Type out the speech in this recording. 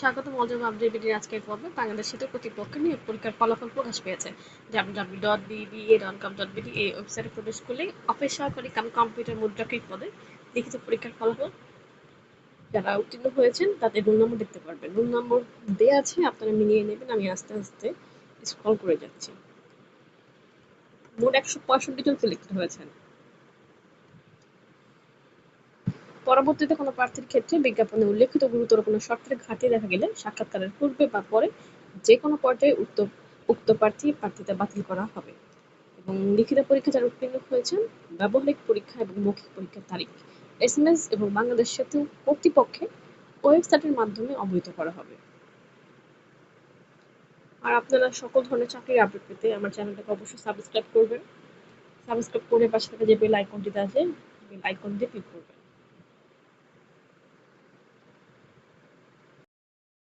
স্বাগত মজার আপডেটের আজকের পর্বে। বাংলাদেশ সেতু কর্তৃপক্ষ নিয়োগ পরীক্ষার ফলাফল প্রকাশ পেয়েছে। www.bba.gov.bd এই ওয়েবসাইটে প্রবেশ করলে অপেশাকরি কাম কম্পিউটার মুদ্রাকৃত পদে লিখিত পরীক্ষার ফলাফল যারা উত্তীর্ণ হয়েছেন তাদের রোল নম্বর দেখতে পারবেন। রোল নম্বর দেওয়া আছে, আপনারা মিলিয়ে নেবেন। আমি আস্তে আস্তে স্ক্রল করে যাচ্ছি। মোট একশো পঁয়ষট্টি জন সিলেক্টেড হয়েছেন। পরবর্তীতে কোনো প্রার্থীর ক্ষেত্রে বিজ্ঞাপনে উল্লেখিত গুরুতর কোনো শর্তের ঘাটতি দেখা গেলে সাক্ষাৎকারের পূর্বে বা পরে যে কোনো পর্যায়ে উক্ত উক্ত প্রার্থী প্রার্থিতা বাতিল করা হবে। এবং লিখিত পরীক্ষা যারা উত্তীর্ণ হয়েছেন, ব্যবহারিক পরীক্ষা এবং মৌখিক পরীক্ষার তারিখ এস এম এস এবং বাংলাদেশ সেতু কর্তৃপক্ষে ওয়েবসাইটের মাধ্যমে অবহিত করা হবে। আর আপনারা সকল ধরনের চাকরির আপডেট পেতে আমার চ্যানেলটাকে অবশ্যই সাবস্ক্রাইব করবেন। সাবস্ক্রাইব করে পাশে থাকা যে বেল আইকনটিতে আছে বেল আইকন দিয়ে ক্লিক করবেন।